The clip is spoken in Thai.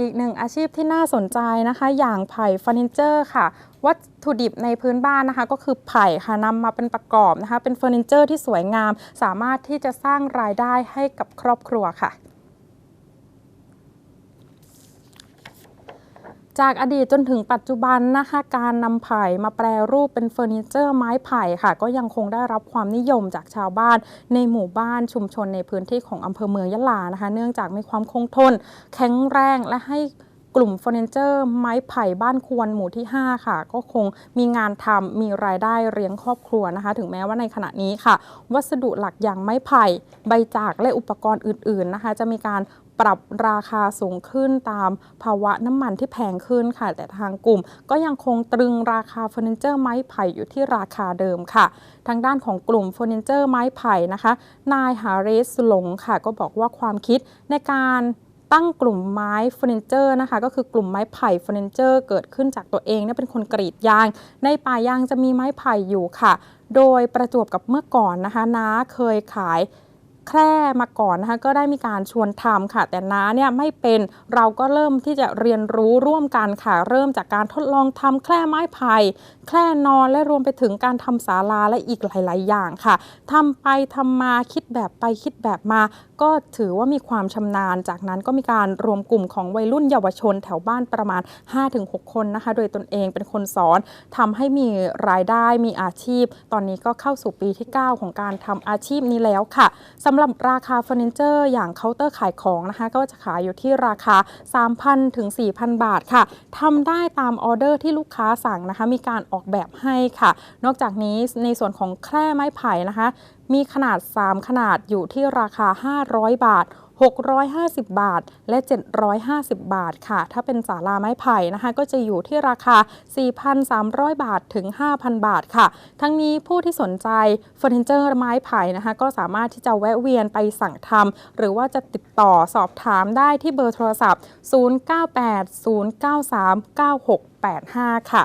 อีกหนึ่งอาชีพที่น่าสนใจนะคะ อย่างไผ่เฟอร์นิเจอร์ค่ะ วัตถุดิบในพื้นบ้านนะคะ ก็คือไผ่ค่ะนำมาเป็นประกอบนะคะ เป็นเฟอร์นิเจอร์ที่สวยงาม สามารถที่จะสร้างรายได้ให้กับครอบครัวค่ะ จากอดีตจนถึงปัจจุบันนะคะการนำไผ่มาแปรรูปเป็นเฟอร์นิเจอร์ไม้ไผ่ค่ะ ก็ยังคงได้รับความนิยมจากชาวบ้านในหมู่บ้านชุมชนในพื้นที่ของอำเภอเมืองยะลานะคะ เนื่องจากมีความคงทน แข็งแรงและให้ กลุ่มเฟอร์นิเจอร์ไม้ไผ่บ้านควรหมู่ที่ 5 ค่ะ ก็คงมีงานทำมีรายได้เลี้ยงครอบครัวนะคะ ถึงแม้ว่าในขณะนี้ค่ะ วัสดุหลักอย่างไม้ไผ่ ใบจากและอุปกรณ์อื่น ๆนะคะ จะมีการปรับราคาสูงขึ้นตามภาวะน้ำมันที่แพงขึ้นค่ะ แต่ทางกลุ่มก็ยังคงตรึงราคาเฟอร์นิเจอร์ไม้ไผ่อยู่ที่ราคาเดิมค่ะ ทางด้านของกลุ่มเฟอร์นิเจอร์ไม้ไผ่นะคะ นายฮาริสหลงค่ะ ก็บอกว่าความคิดในการ ตั้งกลุ่มไม้เฟอร์นิเจอร์นะคะ ก็คือกลุ่มไม้ไผ่เฟอร์นิเจอร์ เกิดขึ้นจากตัวเองเนี่ยเป็นคนกรีดยาง ในป่ายางจะมีไม้ไผ่อยู่ค่ะ โดยประจวบกับเมื่อก่อนนะคะน้าเคยขาย แคร่มาก่อนนะคะก็ได้มีการชวนทำค่ะ แต่น้าเนี่ยไม่เป็นเราก็เริ่มที่จะเรียนรู้ร่วมกันค่ะ เริ่มจากการทดลองทำแคร่ไม้ไผ่แคร่นอนและรวมไปถึงการทำศาลาและอีกหลาย ๆ อย่างค่ะทำไปทำมาคิดแบบไปคิดแบบมา ก็ถือว่ามีความชำนาญ จากนั้นก็มีการรวมกลุ่มของวัยรุ่นเยาวชนแถวบ้านประมาณ 5-6 คนนะคะ โดยตนเองเป็นคนสอนทำให้มีรายได้มีอาชีพ ตอนนี้ก็เข้าสู่ปีที่ 9 ของการทำอาชีพนี้แล้วค่ะสำหรับราคาเฟอร์นิเจอร์อย่างเคาน์เตอร์ขายของนะคะก็จะขายอยู่ที่ราคา 3,000 ถึง 4,000 บาทค่ะทำได้ตามออเดอร์ที่ลูกค้าสั่งนะคะ มีการออกแบบให้ค่ะ นอกจากนี้ในส่วนของแคร่ไม้ไผ่นะคะ มีขนาด 3 ขนาดอยู่ที่ราคา 500 บาท 650 บาท และ 750 บาทค่ะ ถ้าเป็นศาลาไม้ไผ่นะคะ ก็จะอยู่ที่ราคา 4,300 บาทถึง 5,000 บาทค่ะ ทั้งนี้ผู้ที่สนใจเฟอร์นิเจอร์ไม้ไผ่นะคะ ก็สามารถที่จะแวะเวียนไปสั่งทำหรือว่าจะติดต่อสอบถามได้ที่เบอร์โทรศัพท์ 0980939685 ค่ะ